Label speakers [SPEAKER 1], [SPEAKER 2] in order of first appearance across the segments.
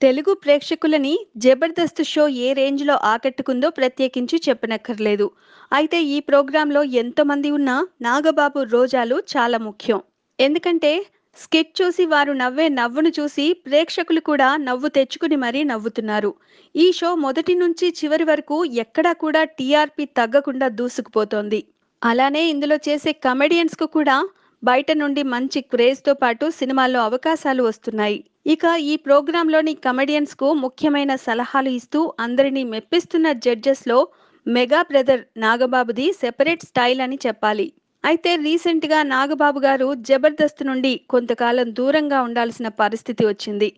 [SPEAKER 1] తెలుగు ప్రేక్షకులని జబర్దస్త్ షో ఏ రేంజ్లో ఆకట్టుకుందో ప్రత్యేకించి చెప్పనక్కర్లేదు. అయితే ఈ ప్రోగ్రాంలో ఎంతమంది ఉన్నా నాగబాబు రోజాలు చాలా ముఖ్యం. ఎందుకంటే స్కిట్ చూసి వారు నవ్వే నవ్వును చూసి ప్రేక్షకులు కూడా నవ్వు తెచ్చుకుని మరీ నవ్వుతున్నారు. ఈ షో మొదటి నుంచి చివరి వరకు ఎక్కడా కూడా టీఆర్పీ తగ్గకుండా దూసుకుపోతోంది. అలానే ఇందులో చేసే కమెడియన్స్కు కూడా బయట నుండి మంచి క్రేజ్తో పాటు సినిమాల్లో అవకాశాలు వస్తున్నాయి. ఇక ఈ ప్రోగ్రాంలోని కమెడియన్స్కు ముఖ్యమైన సలహాలు ఇస్తూ అందరినీ మెప్పిస్తున్న జడ్జెస్లో మెగా బ్రదర్ నాగబాబుది సెపరేట్ స్టైల్ అని చెప్పాలి. అయితే రీసెంట్గా నాగబాబు గారు జబర్దస్త్ నుండి కొంతకాలం దూరంగా ఉండాల్సిన పరిస్థితి వచ్చింది.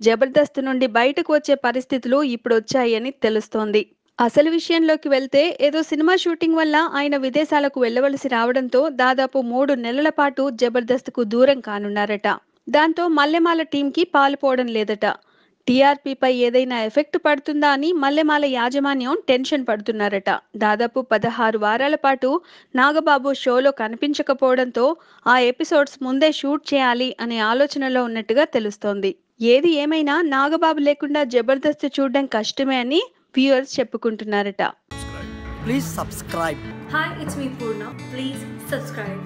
[SPEAKER 1] జబర్దస్త్ నుండి బయటకు వచ్చే పరిస్థితులు ఇప్పుడు వచ్చాయని తెలుస్తోంది. అసలు విషయంలోకి వెళ్తే ఏదో సినిమా షూటింగ్ వల్ల ఆయన విదేశాలకు వెళ్ళవలసి రావడంతో దాదాపు మూడు నెలల పాటు జబర్దస్త్కు దూరం కానున్నారట. దాంతో మల్లెమాల టీంకి పాలుపోవడం లేదట. టీఆర్పీపై ఏదైనా ఎఫెక్ట్ పడుతుందా అని మల్లెమాల యాజమాన్యం టెన్షన్ పడుతున్నారట. దాదాపు పదహారు వారాల పాటు నాగబాబు షోలో కనిపించకపోవడంతో ఆ ఎపిసోడ్స్ ముందే షూట్ చేయాలి అనే ఆలోచనలో ఉన్నట్టుగా తెలుస్తోంది. ఏది ఏమైనా నాగబాబు లేకుండా జబర్దస్త్ చూడడం కష్టమే అని viewers చెప్పుకుంటున్నారట.
[SPEAKER 2] Please subscribe
[SPEAKER 3] hi it's me Purna please subscribe